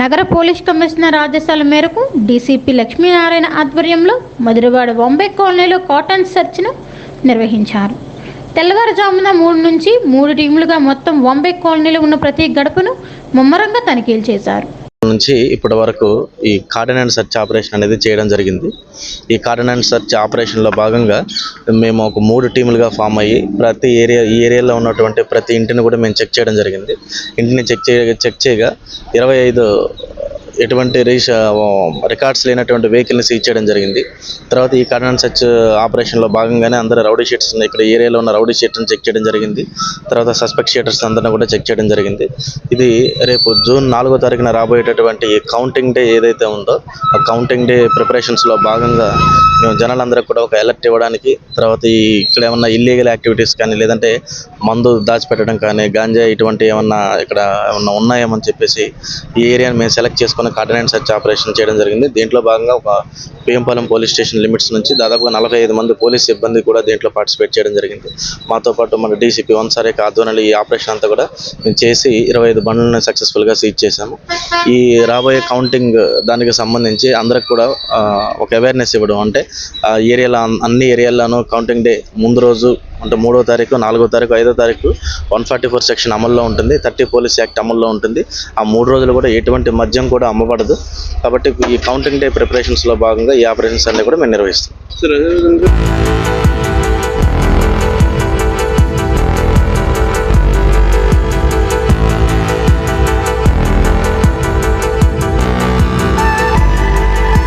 నగర police commissioner ఆదేశాల మేరకు డీసీపీ లక్ష్మీనారాయణ ఆధ్వర్యంలో మధురవాడ బొంబే కాలనీలో కాటన్ సెర్చ్ను నిర్వహించారు. తెల్లవారుజామున మూడు నుంచి మూడు టీములుగా మొత్తం బొంబే కాలనీలో ఉన్న ప్రతి గడపను ముమ్మరంగా తనిఖీలు చేశారు. నుంచి ఇప్పటి వరకు ఈ కార్డన్ అండ్ సెర్చ్ ఆపరేషన్ అనేది చేయడం జరిగింది. ఈ కార్డన్ అండ్ సెర్చ్ ఆపరేషన్లో భాగంగా మేము ఒక మూడు టీములుగా ఫామ్ అయ్యి ప్రతి ఏరియా ఈ ఏరియాలో ఉన్నటువంటి ప్రతి ఇంటిని కూడా మేము చెక్ చేయడం జరిగింది. ఇంటిని చెక్ చేయ చెక్ చేయగా ఇరవై ఐదు ఎటువంటి రీష రికార్డ్స్ లేనటువంటి వెహికల్ని సీజ్ చేయడం జరిగింది. తర్వాత ఈ కార్డన్ సచ్ ఆపరేషన్లో భాగంగానే అందరూ రౌడీ షీట్స్ ఇక్కడ ఏరియాలో ఉన్న రౌడీ షీట్ని చెక్ చేయడం జరిగింది. తర్వాత సస్పెక్ట్ షీటర్స్ అందరిని కూడా చెక్ చేయడం జరిగింది. ఇది రేపు జూన్ నాలుగో తారీఖున రాబోయేటటువంటి కౌంటింగ్ డే ఏదైతే ఉందో ఆ కౌంటింగ్ డే ప్రిపరేషన్స్లో భాగంగా మేము జనాలందరికీ కూడా ఒక అలర్ట్ ఇవ్వడానికి తర్వాత ఈ ఇక్కడ ఏమన్నా ఇల్లీగల్ యాక్టివిటీస్ కానీ లేదంటే మందు దాచిపెట్టడం కానీ గాంజా ఇటువంటి ఏమన్నా ఇక్కడ ఏమన్నా ఉన్నాయేమని చెప్పేసి ఈ ఏరియాని మేము సెలెక్ట్ చేసుకుని కార్డినెంట్ సెర్చ్ ఆపరేషన్ చేయడం జరిగింది. దీంట్లో భాగంగా ఒక పిఎంపాలెం పోలీస్ స్టేషన్ లిమిట్స్ నుంచి దాదాపుగా నలభై ఐదు మంది పోలీస్ సిబ్బంది కూడా దీంట్లో పార్టిసిపేట్ చేయడం జరిగింది. మాతో పాటు మన డీసీపీ వన్ సారే ఆధ్వర్యంలో ఈ ఆపరేషన్ అంతా కూడా మేము చేసి ఇరవై ఐదు బండ్లను సక్సెస్ఫుల్గా సీజ్ చేశాము. ఈ రాబోయే కౌంటింగ్ దానికి సంబంధించి అందరికి కూడా ఒక అవేర్నెస్ ఇవ్వడం అంటే ఆ ఏరియాలో అన్ని ఏరియాల్లోనూ కౌంటింగ్ డే ముందు రోజు అంటే మూడో తారీఖు నాలుగో తారీఖు ఐదో తారీఖు వన్ ఫార్టీ ఫోర్ సెక్షన్ అమల్లో ఉంటుంది. థర్టీ పోలీస్ యాక్ట్ అమల్లో ఉంటుంది. ఆ మూడు రోజులు కూడా ఎటువంటి మద్యం కూడా అమ్మబడదు. కాబట్టి ఈ కౌంటింగ్ డే ప్రిపరేషన్స్లో భాగంగా ఈ ఆపరేషన్స్ అన్ని కూడా మేము నిర్వహిస్తాం. సార్ అదేవిధంగా